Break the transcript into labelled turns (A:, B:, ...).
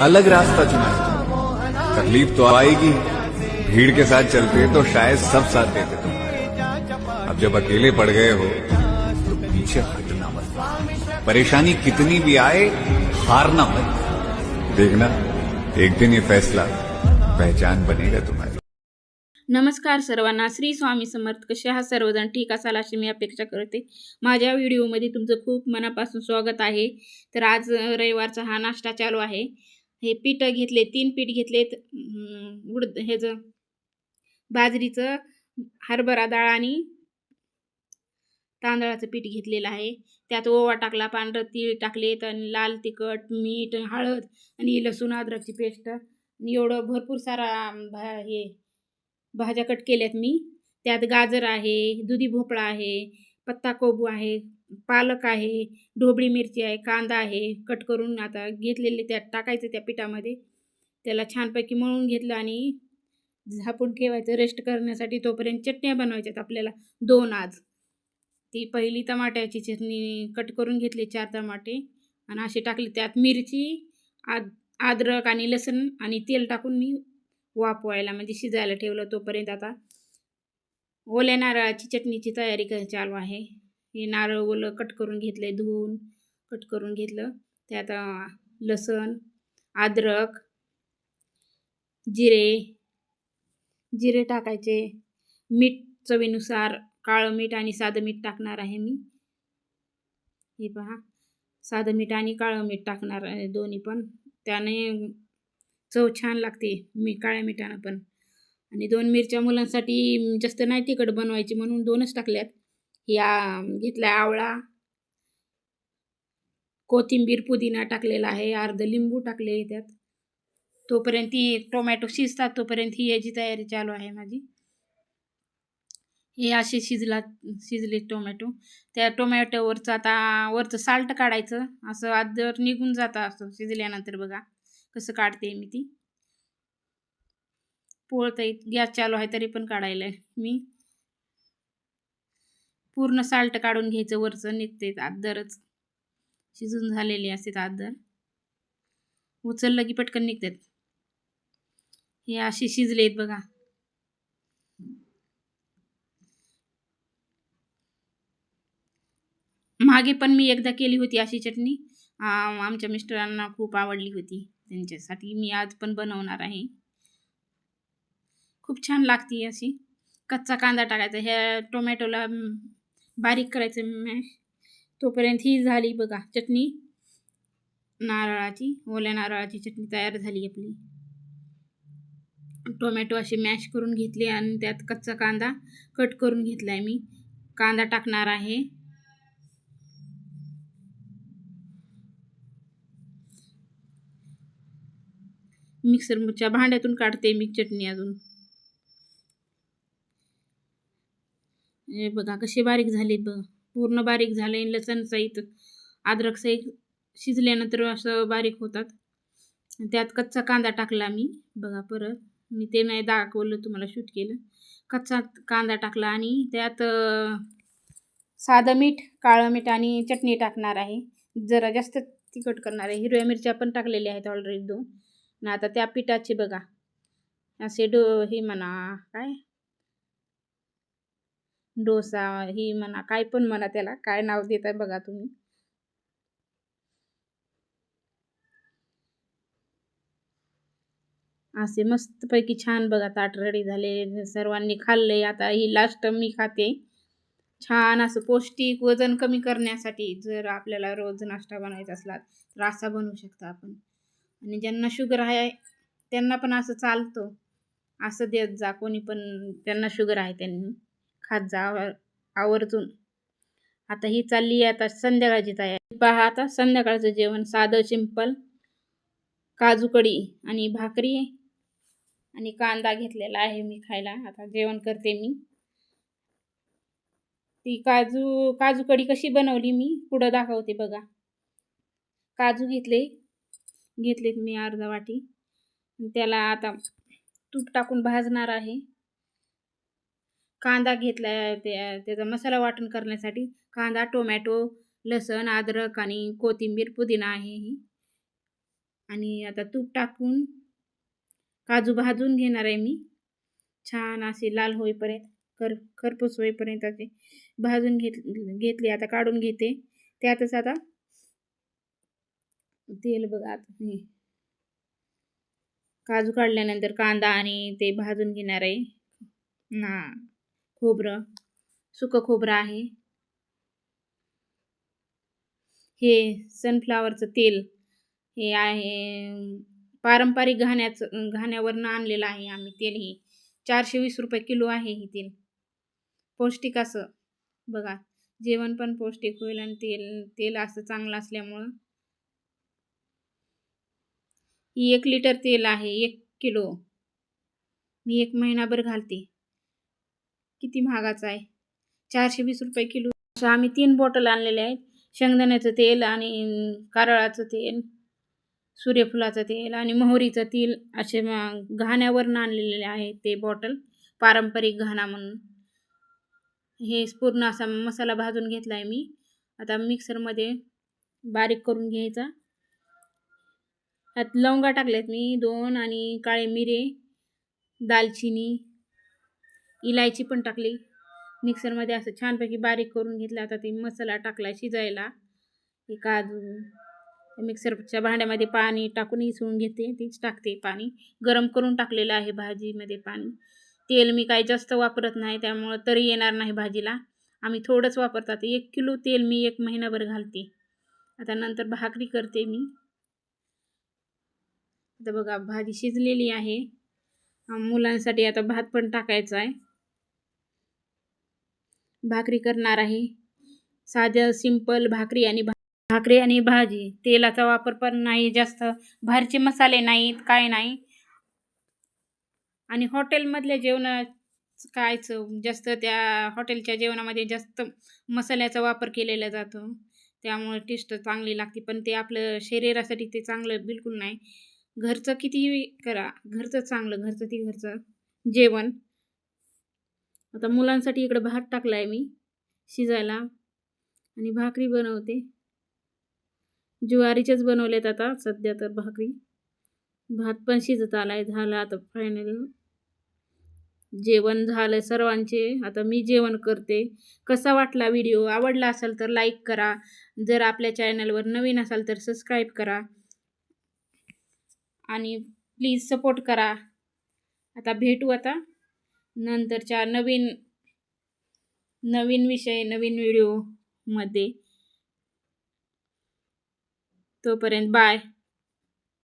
A: अलग रास्ता चुना है। तकलीफ तो आएगी। भीड़ के साथ चलते तो शायद सब साथ देते तुम्हारे। अब जब अकेले पड़ गए हो तो पीछे हटना मत। परेशानी कितनी भी आए हारना मत। देखना एक दिन ये फैसला पहचान बनेगा तुम्हारी।
B: नमस्कार सर्वांना श्री स्वामी समर्थ कसे आहात सर्वजण? ठीक असाल अशी मी अपेक्षा करते. माझ्या व्हिडिओमध्ये तुमचं खूप मनापासून स्वागत आहे. तर आज रविवारचा हा नाश्ता चालू आहे. हे पीठ घेतले तीन पीठ घेतलेत उडद ह्याचं बाजरीचं हरभरा डाळ आणि तांदळाचं पीठ घेतलेलं आहे. त्यात ओवा टाकला पांढरं तीळ टाकलेत आणि लाल तिखट मीठ हळद आणि लसूण अद्रकची पेस्ट. आणि एवढं भरपूर सारा भा हे भाज्या कट केल्यात मी. त्यात गाजर आहे दुधी भोपळा आहे पत्ता कोबू आहे पालक आहे ढोबळी मिरची आहे कांदा आहे कट करून आता घेतलेले त्यात टाकायचं त्या पिठामध्ये. त्याला छानपैकी मळून घेतलं आणि झापून ठेवायचं. रेस्ट करण्यासाठी तोपर्यंत चटण्या बनवायच्यात आपल्याला दोन आज. ती पहिली टमाट्याची चटणी कट करून घेतली चार टमाटे. आणि असे टाकले त्यात मिरची आद अद्रक आणि लसूण आणि तेल टाकून मी वापवायला म्हणजे शिजायला ठेवलं. तोपर्यंत आता ओल्या नारळाची चटणीची तयारी कर चालू आहे. हे नारळ ओलं कट करून घेतले धुवून कट करून घेतलं. त्यात लसण अद्रक जिरे जिरे टाकायचे. मीठ चवीनुसार काळं मीठ आणि साधं मीठ टाकणार आहे मी. हे पहा साधं मीठ आणि काळं मीठ टाकणार आहे दोन्ही पण. त्याने चव छान लागते मी काळ्या मिठानं पण. आणि दोन मिरच्या मुलांसाठी जास्त नाही तिखट बनवायची म्हणून दोनच टाकल्यात. या घेतला आवळा. कोथिंबीर पुदिना टाकलेला आहे अर्ध लिंबू टाकले त्यात तोपर्यंत ती टोमॅटो शिजतात तोपर्यंत ही याची तयारी चालू आहे माझी. हे असे शिजला शिजले टोमॅटो. त्या टोमॅटोवरचं आता वरचं साल्ट काढायचं. असं आदर निघून जातं असं शिजल्यानंतर बघा कसं काढते मी ती. पोळत गॅस चालू आहे तरी पण काढायला मी. पूर्ण साल्ट काढून घ्यायचं वरचं निघते आदरच. शिजून झालेले असते आदर. उचललं की पटकन निघतात. हे असे शिजलेत बघा. मागे पण मी एकदा केली होती अशी चटणी. आमच्या मिस्टरांना खूप आवडली होती. त्यांच्यासाठी मी आज पण बनवणार आहे. खूप छान लागते अशी. कच्चा कांदा टाकायचा. ह्या टोमॅटोला बारीक करायचं मॅश तोपर्यंत ही झाली बघा चटणी. नारळाची ओल्या नारळाची चटणी तयार झाली आपली. टोमॅटो असे मॅश करून घेतले आणि त्यात कच्चा कांदा कट करून घेतला आहे मी. कांदा टाकणार आहे. मिक्सरच्या भांड्यातून काढते मी चटणी अजून. हे बघा कसे बारीक झाले बघ. पूर्ण बारीक झाले लसण सहित अद्रक सहित शिजल्यानंतर असं बारीक होतात. त्यात कच्चा कांदा टाकला मी. बघा परत. मी ते नाही दाखवलं तुम्हाला शूट केलं. कच्चा कांदा टाकला आणि त्यात साधं मीठ काळं मीठ आणि चटणी टाकणार आहे. जरा जास्त तिखट करणार आहे. हिरव्या मिरच्या पण टाकलेल्या आहेत ऑलरेडी दोन. ना आता त्या पिठाचे बघा. असे डो हे म्हणा काय? डोसा ही म्हणा काय पण म्हणा त्याला काय नाव देत आहे बघा तुम्ही. असे मस्तपैकी छान बघा ताट रेडी झाले सर्वांनी खाल्ले आता ही लास्ट मी खाते. छान असं पौष्टिक वजन कमी करण्यासाठी जर आपल्याला रोज नाश्ता बनवायचा असला तर असा बनवू शकता आपण. आणि ज्यांना शुगर आहे त्यांना पण असं चालतो. असं देत जा कोणी पण त्यांना शुगर आहे त्यांनी. खात जा आवर आवर्जून. आता ही चालली आहे आता संध्याकाळची तयारी. पहा आता संध्याकाळचं जेवण साधं सिंपल. काजू कढी आणि भाकरी आणि कांदा घेतलेला आहे मी खायला. आता जेवण करते मी. ती काजू काजू कढी कशी बनवली मी पुढं दाखवते बघा. काजू घेतले घेतलेत मी अर्धा वाटी. त्याला आता तूप टाकून भाजणार आहे. कांदा घेतला त्या त्याचा मसाला वाटण करण्यासाठी कांदा टोमॅटो लसण अद्रक आणि कोथिंबीर पुदिना आहे ही. आणि आता तूप टाकून काजू भाजून घेणार आहे मी. छान असे लाल होईपर्यंत कर खरपूस होईपर्यंत ते भाजून घेत घेतली आता काढून घेते. त्यातच आता तेल बघा आता काजू काढल्यानंतर कांदा आणि ते भाजून घेणार आहे. ना खोबरं सुकं खोबरं आहे. हे सनफ्लावरचं तेल हे आहे पारंपरिक घाण्याचं घाण्यावरनं आणलेलं आहे आम्ही तेल हे. चारशे वीस रुपये किलो आहे हे तेल. पौष्टिक असं. बघा जेवण पण पौष्टिक होईल आणि तेल तेल असं चांगलं असल्यामुळं. ही एक लिटर तेल आहे एक किलो. मी एक महिनाभर घालते. किती महागाचं आहे? चारशे वीस रुपये किलो. अशा आम्ही तीन बॉटल आणलेले आहेत. शेंगदाण्याचं तेल आणि कारळाचं तेल सूर्यफुलाचं तेल आणि मोहरीचं तेल असे घाण्यावरनं आणलेले आहे ते बॉटल पारंपरिक घाणा म्हणून. हे पूर्ण असा मसाला भाजून घेतला आहे मी. आता मिक्सरमध्ये बारीक करून घ्यायचा. त्यात लवंगा टाकल्यात मी दोन आणि काळे मिरे दालचिनी इलायची पण टाकली. मिक्सरमध्ये असं छानपैकी बारीक करून घेतलं. आता ते मसाला टाकला शिजायला. ती काजू मिक्सरच्या भांड्यामध्ये पाणी टाकून इसळून घेते. तीच टाकते पाणी. गरम करून टाकलेलं आहे भाजीमध्ये पाणी. तेल मी काही जास्त वापरत नाही त्यामुळं तरी येणार नाही भाजीला. आम्ही थोडंच वापरतात एक किलो तेल मी एक महिनाभर घालते. आता नंतर भाकरी करते मी. आता बघा भाजी शिजलेली आहे. मुलांसाठी आता भात पण टाकायचा आहे. भाकरी करणार आहे. साध्या सिंपल भाकरी आणि भा भाकरी आणि भाजी. तेलाचा वापर पण नाही जास्त बाहेरचे मसाले नाहीत काय नाही. आणि हॉटेलमधल्या जेवणा कायचं जास्त त्या हॉटेलच्या जेवणामध्ये जास्त मसाल्याचा वापर केलेला जातो. त्यामुळे टेस्ट चांगली लागते पण ते आपलं शरीरासाठी ते चांगलं बिलकुल नाही. घरचं कितीही करा घरचं चांगलं घरचं ती घरचं जेवण. आता मुलांसाठी इकडं भात टाकला आहे मी शिजायला आणि भाकरी बनवते. ज्वारीच्याच बनवल्यात आता सध्या तर भाकरी. भात पण शिजत आला आहे झालं आता फायनल जेवण झालं सर्वांचे आता मी जेवण करते. कसा वाटला व्हिडिओ? आवडला असेल तर लाईक करा. जर आपल्या चॅनलवर नवीन असाल तर सबस्क्राईब करा. आणि प्लीज सपोर्ट करा. आता भेटू आता. नंतरच्या नवीन नवीन विषय नवीन व्हिडिओमध्ये तोपर्यंत बाय